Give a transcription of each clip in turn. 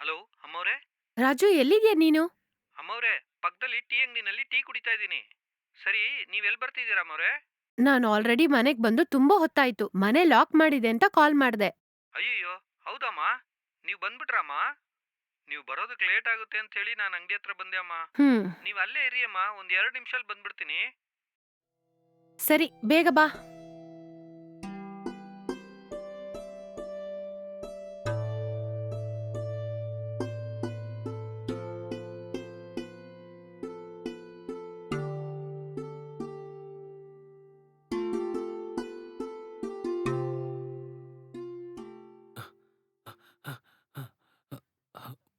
Hello ಅಮ್ಮವ್ರೆ? Raju ಎಲ್ಲಿದ್ಯಾ ನೀನು? ಅಮ್ಮವ್ರೆ ಪಕ್ಕದಲ್ಲಿ ಟೀ ಅಂಗಡಿನಲ್ಲಿ ಟೀ ಕುಡಿತಾ ಇದ್ದೀನಿ. ಸರಿ ನೀವ್ ಎಲ್ಲಿ ಬರ್ತಿದ್ದೀರಾ ಅಮ್ಮವ್ರೆ? ನಾನು ಆಲ್ರೆಡಿ ಮನೆಗ್ ಬಂದು ತುಂಬಾ ಹೊತ್ತಾಯ್ತು. ಮನೆ ಲಾಕ್ ಮಾಡಿದೆ ಅಂತ ಕಾಲ್ ಮಾಡ್ದೆ. ಅಯ್ಯಯ್ಯೋ ಹೌದಮ್ಮ? ನೀವು ಬಂದ್ಬಿಟ್ರಮ್ಮ ನೀವು ಬರೋದಕ್ಕೆ ಲೇಟ್ ಆಗುತ್ತೆ ಅಂತ ಹೇಳಿ ನಾನು ಅಂಗಡಿ ಹತ್ರ ಬಂದೆ ಅಮ್ಮ. ಹ್ಮ್. ನೀವು ಅಲ್ಲೇ ಇರಿ ಅಮ್ಮ ಒಂದ್ ಎರಡು ನಿಮಿಷದಲ್ಲಿ ಬಂದ್ಬಿಡ್ತೀನಿ. ಸರಿ ಬೇಗ ಬಾ.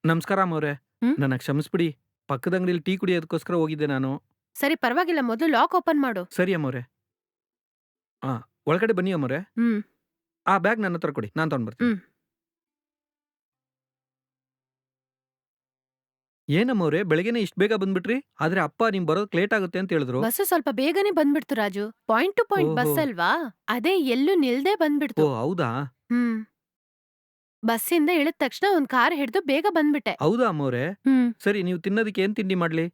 ನಮಸ್ಕಾರ ಅಮ್ಮವ್ರೆ ಹ್ಮ್? ನನ್ನ ಕ್ಷಮಿಸ್ಬಿಡಿ. ಪಕ್ಕದ ಅಂಗಡಿಲಿ ಟೀ ಕುಡಿಯೋದಕ್ಕೋಸ್ಕರ ಹೋಗಿದ್ದೆ ನಾನು. ಸರಿ ಪರವಾಗಿಲ್ಲ. ಮೊದಲು ಲಾಕ್ ಓಪನ್ ಮಾಡು. ಸರಿ ಅಮ್ಮವ್ರೆ ಹಾ ಒಳಗಡೆ ಬನ್ನಿ ಅಮ್ಮವ್ರೆ ಹ್ಮ್. ಆ ಬ್ಯಾಗ್ ನನ್ನ ಹತ್ರ ಕೊಡಿ. ನಾನು ತಗೊಂಡ್ಬರ್ತೀನಿ ಹ್ಮ್. ಏನಮ್ಮವ್ರೆ ಬೆಳಗ್ಗೆನೆ ಇಷ್ಟು ಬೇಗ ಬಂದ್ಬಿಟ್ರಿ? ಆದ್ರೆ ಅಪ್ಪ ನಿಮ್ ಬರೋದಕ್ಕೆ ಲೇಟ್ ಆಗುತ್ತೆ ಅಂತ ಹೇಳಿದ್ರು. ಬಸ್ ಸ್ವಲ್ಪ ಬೇಗನೆ ಬಂದ್ಬಿಡ್ತು Raju. Point to point bus ಓಹೋ. ಅಲ್ವಾ? ಅದೇ ಎಲ್ಲೂ ನಿಲ್ದೇ ಓ ಬಂದ್ಬಿಡ್ತು ಹೌದಾ? ಹ್ಮ್. ಬಸ್ಸಿಂದ ಇಳಿದ ತಕ್ಷಣ ಒಂದ್ ಕಾರ್ ಹಿಡ್ದು ಬೇಗ ಬಂದ್ಬಿಟ್ಟೆ. ಹೌದಾ ಅಮ್ಮವ್ರೆ ಹ್ಮ್. ಸರಿ ನೀವು ತಿನ್ನೋದಕ್ಕೆ ಏನ್ ತಿಂಡಿ ಮಾಡ್ಲಿ?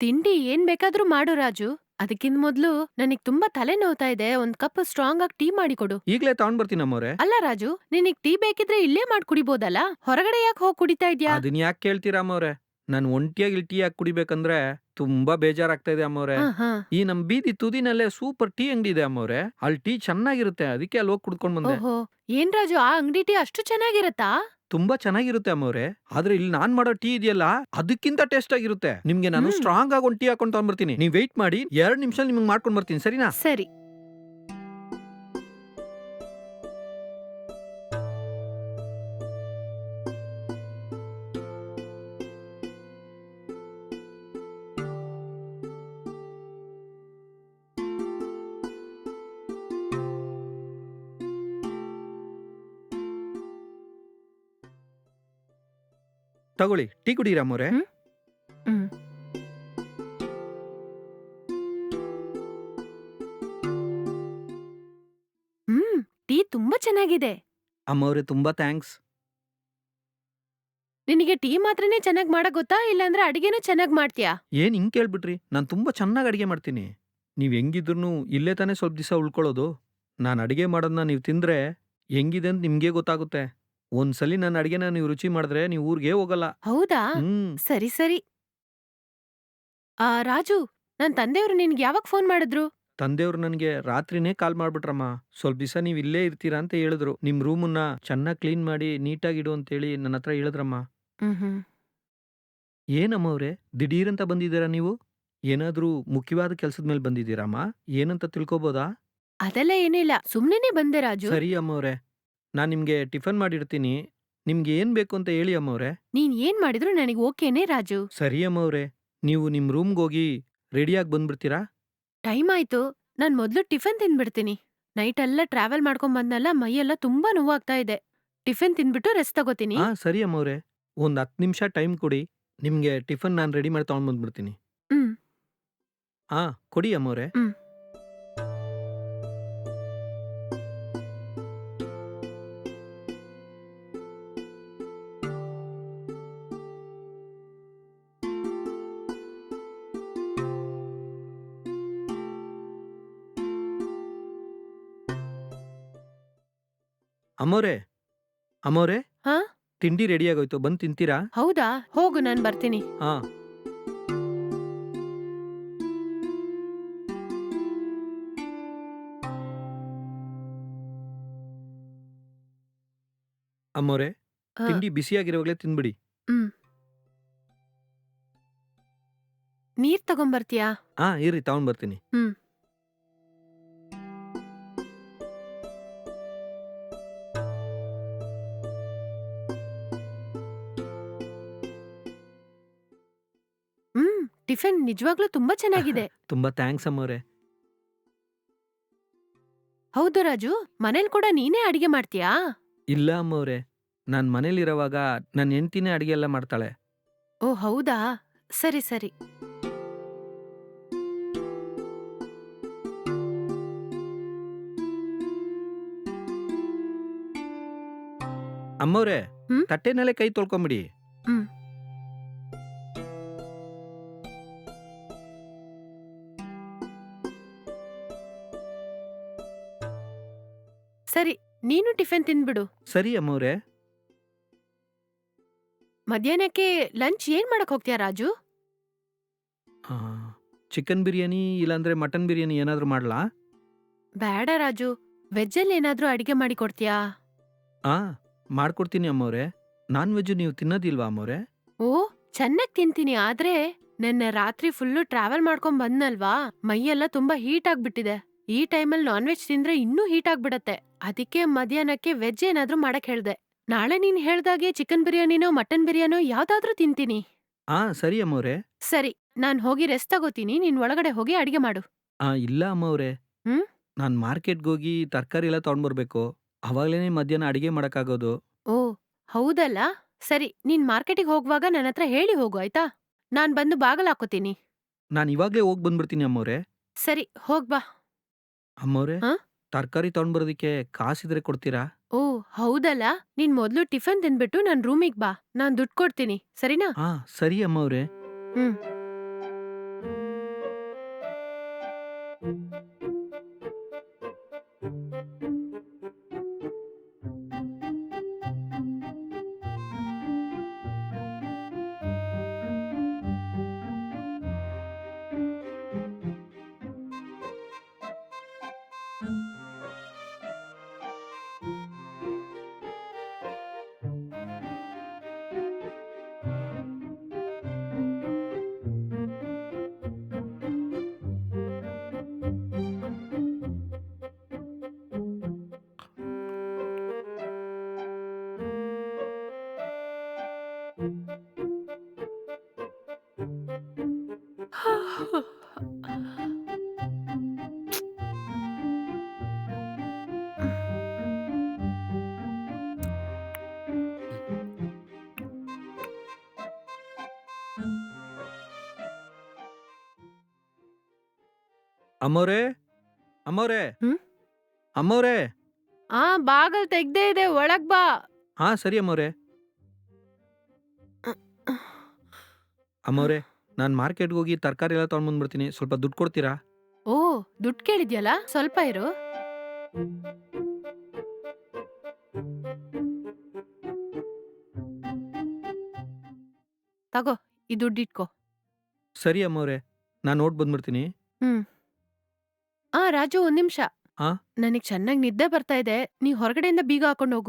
ತಿಂಡಿ ಏನ್ ಬೇಕಾದ್ರೂ ಮಾಡು ರಾಜು. ಅದಕ್ಕಿಂತ ಮೊದ್ಲು ನನಗ್ ತುಂಬಾ ತಲೆ ನೋವ್ತಾ ಇದೆ. ಒಂದ್ ಕಪ್ ಸ್ಟ್ರಾಂಗ್ ಆಗಿ ಟೀ ಮಾಡಿ ಕೊಡು. ಈಗ್ಲೇ ತಗೊಂಡ್ ಬರ್ತೀನಿ ಅಮ್ಮವ್ರೆ ಅಲ್ಲ ರಾಜು ನಿನಗ್ ಟೀ ಬೇಕಿದ್ರೆ ಇಲ್ಲೇ ಮಾಡ್ ಕುಡಿಬೋದಲ್ಲ ಹೊರಗಡೆ ಯಾಕೆ ಹೋಗ್ ಕುಡಿತಾ ಇದ್ಯಾ? ಅದನ್ನ ಯಾಕೆ ಕೇಳ್ತೀರಾ ಅಮ್ಮವ್ರೆ ನಾನು ಒಂಟಿಯಾಗಿ ಟೀ ಹಾಕಿ ಕುಡಿಬೇಕಂದ್ರೆ ತುಂಬಾ ಬೇಜಾರಾಗ್ತಾ ಇದೆ ಅಮ್ಮವ್ರೆ. ಹಾ, ಹಾ. ಈ ನಮ್ ಬೀದಿ ತುದಿನಲ್ಲೇ ಸೂಪರ್ ಟೀ ಅಂಗಡಿ ಇದೆ ಅಮ್ಮವ್ರೆ. ಅಲ್ಲಿ ಟೀ ಚೆನ್ನಾಗಿರುತ್ತೆ ಅದಕ್ಕೆ ಅಲ್ಲಿ ಹೋಗಿ ಕುಡ್ಕೊಂಡ್ ಬಂದೆ. ಓಹೋ ಏನ್ ರಾಜು ಆ ಅಂಗಡಿ ಟೀ ಅಷ್ಟು ಚೆನ್ನಾಗಿರತ್ತಾ? ತುಂಬಾ ಚೆನ್ನಾಗಿರುತ್ತೆ ಅಮ್ಮವ್ರೆ. ಆದ್ರೆ ಇಲ್ಲಿ ನಾನ್ ಮಾಡೋ ಟೀ ಇದೆಯಲ್ಲ ಅದಕ್ಕಿಂತ ಟೇಸ್ಟ್ ಆಗಿರುತ್ತೆ. ನಿಮ್ಗೆ ನಾನು ಹ್ಮ್. ಸ್ಟ್ರಾಂಗ್ ಆಗಿ ಒಂದು ಟೀ ಹಾಕೊಂಡ್ ತಗೊಂಡ್ಬರ್ತೀನಿ. ನೀವು ವೆಯ್ಟ್ ಮಾಡಿ ಎರಡ್ ನಿಮಿಷ ನಿಮ್ಗೆ ಮಾಡ್ಕೊಂಡ್ ಬರ್ತೀನಿ ಸರಿನಾ? ಸರಿ. ತಗೊಳ್ಳಿ. ಟೀ ಕುಡೀರಾ ಮೋರೆ ಹ್ಮ್. ಟೀ ತುಂಬಾ ಚೆನ್ನಾಗಿದೆ. ಅಮ್ಮವ್ರೆ ತುಂಬಾ ಥ್ಯಾಂಕ್ಸ್. ನಿನಗೆ ಟೀ ಮಾತ್ರನೇ ಚೆನ್ನಾಗಿ ಮಾಡಕ್ ಗೊತ್ತಾ? ಇಲ್ಲಾಂದ್ರೆ ಅಡಿಗೆನೂ ಚೆನ್ನಾಗಿ ಮಾಡ್ತೀಯಾ? ಏನ್ ಹಿಂಗ್ ಕೇಳ್ಬಿಟ್ರಿ? ನಾನು ತುಂಬಾ ಚೆನ್ನಾಗಿ ಅಡಿಗೆ ಮಾಡ್ತೀನಿ. ನೀವ್ ಹೆಂಗಿದ್ರು ಇಲ್ಲೇ ತಾನೇ ಸ್ವಲ್ಪ ದಿವಸ ಉಳ್ಕೊಳ್ಳೋದು. ನಾನು ಅಡಿಗೆ ಮಾಡೋದನ್ನ ನೀವು ತಿಂದ್ರೆ ಹೆಂಗಿದೆ ಅಂತ ನಿಮ್ಗೆ ಗೊತ್ತಾಗುತ್ತೆ. ಒಂದ್ಸಲಿ ನನ್ನ ಅಡಿಗೆನ ನೀವು ರುಚಿ ಮಾಡಿದ್ರೆ ನೀವು ಊರಿಗೆ ಹೋಗಲ್ಲ. ಹೌದಾ? ಹ್ಮ್. ಸರಿ ಸರಿ. ಆ ರಾಜು ನನ್ ತಂದೆಯವರು ನಿನ್ಗೆ ಯಾವಾಗ ಫೋನ್ ಮಾಡಿದ್ರು? ತಂದೆಯವರು ನನಗೆ ರಾತ್ರಿನೇ ಕಾಲ್ ಮಾಡ್ಬಿಟ್ರಮ್ಮ. ಸ್ವಲ್ಪ ದಿವಸ ನೀವು ಇಲ್ಲೇ ಇರ್ತೀರಾ ಅಂತ ಹೇಳಿದ್ರು. ನಿಮ್ ರೂಮನ್ನ ಚೆನ್ನಾಗಿ ಕ್ಲೀನ್ ಮಾಡಿ ನೀಟಾಗಿಡು ಅಂತೇಳಿ ನನ್ನ ಹತ್ರ ಹೇಳಿದ್ರಮ್ಮ. ಹ್ಮ್ ಹ್ಮ್. ದಿಢೀರಂತ ದಿಢೀರ್ ಅಂತ ಬಂದಿದ್ದೀರಾ ನೀವು? ಏನಾದ್ರೂ ಮುಖ್ಯವಾದ ಕೆಲಸದ ಮೇಲೆ ಬಂದಿದ್ದೀರಮ್ಮ? ಏನಂತ ತಿಳ್ಕೊಬೋದಾ? ಅದೆಲ್ಲ ಏನಿಲ್ಲ. ಸುಮ್ನೆ ಬಂದೆ ರಾಜು. ಸರಿ ಅಮ್ಮವ್ರೆ ನಾನ್ ನಿಮ್ಗೆ ಟಿಫನ್ ಮಾಡಿರ್ತೀನಿ. ನಿಮ್ಗೆ ಏನ್ ಬೇಕು ಅಂತ ಹೇಳಿ ಅಮ್ಮವ್ರೆ. ನೀನ್ ಏನ್ ಮಾಡಿದ್ರು ನನಗೆ ಓಕೆನೆ ರಾಜು. ಸರಿ ಅಮ್ಮವ್ರೆ ನೀವು ನಿಮ್ ರೂಮ್ಗೆ ಹೋಗಿ ರೆಡಿಯಾಗಿ ಬಂದ್ಬಿಡ್ತೀರಾ? ಟೈಮ್ ಆಯ್ತು. ನಾನ್ ಮೊದ್ಲು ಟಿಫನ್ ತಿನ್ಬಿಡ್ತೀನಿ. ನೈಟ್ ಎಲ್ಲ ಟ್ರಾವೆಲ್ ಮಾಡ್ಕೊಂಡ್ ಬಂದ್ನಲ್ಲ ಮೈಯೆಲ್ಲ ತುಂಬಾ ನೋವಾಗ್ತಾ ಇದೆ. ಟಿಫನ್ ತಿನ್ಬಿಟ್ಟು ರೆಸ್ಟ್ ತಗೋತೀನಿ. ಹಾ ಸರಿ ಅಮ್ಮವ್ರೆ. ಒಂದ್ ಹತ್ತು ನಿಮಿಷ ಟೈಮ್ ಕೊಡಿ. ನಿಮ್ಗೆ ಟಿಫನ್ ನಾನು ರೆಡಿ ಮಾಡಿ ತಗೊಂಡ್ ಬಂದ್ಬಿಡ್ತೀನಿ. ಹ್ಮ್. ಹಾ ಕೊಡಿ ಅಮ್ಮವ್ರೆ. ಹ್ಮ್. ಅಮ್ಮವ್ರೆ ಅಮ್ಮೋರೆ ಹಾ? ತಿಂಡಿ ರೆಡಿ ಆಗೋಯ್ತು ಬಂದ್ ತಿಂತೀರಾ? ಹೌದಾ? ಹೋಗು ನಾನ್ ಬರ್ತೀನಿ. ಹಾ. ಅಮ್ಮೋರೆ ತಿಂಡಿ ಬಿಸಿಯಾಗಿರುವಾಗಲೇ ತಿನ್ಬಿಡಿ. ನೀರ್ ತಗೊಂಬರ್ತೀಯಾ? ಹಾ ಇರ್ರಿ ತಗೊಂಡ್ ಬರ್ತೀನಿ. ಹ್ಮ್. ಟಿಫನ್ ನಿಜವಾಗ್ಲೂ ತುಂಬಾ ಚೆನ್ನಾಗಿದೆ. ತುಂಬಾ ಥ್ಯಾಂಕ್ಸ್ ಅಮ್ಮವ್ರೆ. ಹೌದು ರಾಜು ಮನೇಲಿ ಕೂಡ ನೀನೇ ಅಡಿಗೆ ಮಾಡ್ತೀಯಾ? ಇಲ್ಲ ಅಮ್ಮವ್ರೆ. ನಾನ್ ಮನೇಲಿರುವಾಗ ನನ್ನ ಹೆಂಡ್ತಿನೇ ಅಡಿಗೆ ಎಲ್ಲ ಮಾಡ್ತಾಳೆ. ಓ ಹೌದಾ? ಸರಿ ಸರಿ. ಅಮ್ಮವ್ರೆ ಹ್ಮ್? ತಟ್ಟೆನಲ್ಲೇ ಕೈ ತೊಳ್ಕೊಂಬಿಡಿ. ಹ್ಮ್. ಸರಿ ನೀನು ಟಿಫಿನ್ ತಿನ್ಬಿಡು ಸರಿ ಅಮ್ಮವ್ರೆ. ಮಧ್ಯಾಹ್ನಕ್ಕೆ ಲಂಚ್ ಏನ್ ಮಾಡಕ್ ಹೋಗ್ತೀಯ ರಾಜು? ಚಿಕನ್ ಬಿರಿಯಾನಿ ಇಲ್ಲಾಂದ್ರೆ ಮಟನ್ ಬಿರಿಯಾನಿ ಏನಾದರೂ ಮಾಡ್ಲಾ? ಬೇಡ ರಾಜು ವೆಜ್ಜಲ್ಲಿ ಏನಾದ್ರೂ ಅಡಿಗೆ ಮಾಡಿ ಕೊಡ್ತೀಯಾ? ಆ ಮಾಡ್ಕೊಡ್ತೀನಿ ಅಮ್ಮವ್ರೆ. ನಾನ್ ವೆಜ್ ನೀವು ತಿನ್ನೋದಿಲ್ವಾ ಅಮ್ಮವ್ರೆ? ಓ ಚೆನ್ನಾಗ್ ತಿಂತೀನಿ ಆದ್ರೆ ನೆನ್ನೆ ರಾತ್ರಿ ಫುಲ್ಲು ಟ್ರಾವೆಲ್ ಮಾಡ್ಕೊಂಡ್ ಬಂದ್ನಲ್ವಾ? ಮೈಯೆಲ್ಲ ತುಂಬಾ ಹೀಟ್ ಆಗ್ಬಿಟ್ಟಿದೆ. ಈ ಟೈಮಲ್ಲಿ ನಾನ್ ವೆಜ್ ತಿಂದ್ರೆ ಇನ್ನೂ ಹೀಟ್ ಆಗ್ಬಿಡತ್ತೆ. ಅದಕ್ಕೆ ಮಧ್ಯಾಹ್ನಕ್ಕೆ ವೆಜ್ ಏನಾದ್ರೂ ಮಾಡಕ್ ಹೇಳ್ದೆ. ನಾಳೆ ನೀನ್ ಹೇಳ್ದಾಗೆ ಚಿಕನ್ ಬಿರಿಯಾನಿನೋ ಮಟನ್ ಬಿರಿಯಾನೋ ಯಾವ್ದಾದ್ರೂ ತಿಂತೀನಿ. ಆ ಸರಿ ಅಮ್ಮವ್ರೆ. ಸರಿ ನಾನ್ ಹೋಗಿ ರೆಸ್ಟ್ ತಗೋತೀನಿ. ನೀನ್ ಒಳಗಡೆ ಹೋಗಿ ಅಡಿಗೆ ಮಾಡು. ಆ ಇಲ್ಲ ಅಮ್ಮವ್ರೆ. ಹ್ಮ್? ನಾನ್ ಮಾರ್ಕೆಟ್ಗೆ ಹೋಗಿ ತರಕಾರಿ ಎಲ್ಲ ತಗೊಂಡ್ಬರ್ಬೇಕು. ಅವಾಗಲೇ ಮಧ್ಯಾಹ್ನ ಅಡಿಗೆ ಮಾಡೋಕ್ಕಾಗೋದು. ಓ ಹೌದಲ್ಲ? ಸರಿ ನೀನ್ ಮಾರ್ಕೆಟಿಗೆ ಹೋಗುವಾಗ ನನ್ನ ಹತ್ರ ಹೇಳಿ ಹೋಗು ಆಯ್ತಾ? ನಾನ್ ಬಂದು ಬಾಗಲ್ ಹಾಕೋತೀನಿ. ನಾನು ಇವಾಗಲೇ ಹೋಗಿ ಬಂದ್ಬಿಡ್ತೀನಿ ಅಮ್ಮವ್ರೆ. ಸರಿ ಹೋಗ್ಬಾ ಅಮ್ಮವ್ರೆ ಆ? ತರಕಾರಿ ತಗೊಂಡ್ಬರೋದಕ್ಕೆ ಕಾಸಿದ್ರೆ ಕೊಡ್ತೀರಾ? ಓ ಹೌದಲ್ಲ. ನೀನ್ ಮೊದ್ಲು ಟಿಫನ್ ತಿಂದ್ಬಿಟ್ಟು ನನ್ ರೂಮಿಗ್ ಬಾ. ನಾನ್ ದುಡ್ಡು ಕೊಡ್ತೀನಿ. ಸರಿನಾ? ಹಾ ಸರಿ ಅಮ್ಮವ್ರೆ ಹ್ಮ್. ಅಮೋರೆ? ಹ್ಮ್? ಅಮ್ಮವ್ರೆ ಆ ಬಾಗಲ್ ತೆಗ್ದೇ ಇದೆ ಒಳಗ್ ಬಾ. ಹಾ ಸರಿ ಅಮೋರೆ. ಅಮೋರೆ ನಾನು ಮಾರ್ಕೆಟ್ಗೆ ಹೋಗಿ ತರಕಾರಿ ಎಲ್ಲ ತೊಗೊಂಡ್ಬಂದ್ಬಿಡ್ತೀನಿ ಸ್ವಲ್ಪ ದುಡ್ಡು ಕೊಡ್ತೀರಾ? ಓ ದುಡ್ಡು ಕೇಳಿದ್ಯಲ್ಲ? ಸ್ವಲ್ಪ ಇರು. ತಗೋ ಈ ದುಡ್ಡು ಇಟ್ಕೋ. ಸರಿ ಅಮ್ಮವ್ರೆ ನಾನು ನೋಟ್ ಬಂದ್ಬಿಡ್ತೀನಿ. ಆ ರಾಜು ಒಂದ್ ನಿಮಿಷ. ಆ? ನನಗ್ ಚೆನ್ನಾಗ್ ನಿದ್ದೆ ಬರ್ತಾ ಇದೆ. ನೀ ಹೊರಗಡೆಯಿಂದ ಬೀಗ ಹಾಕೊಂಡ್ ಹೋಗು.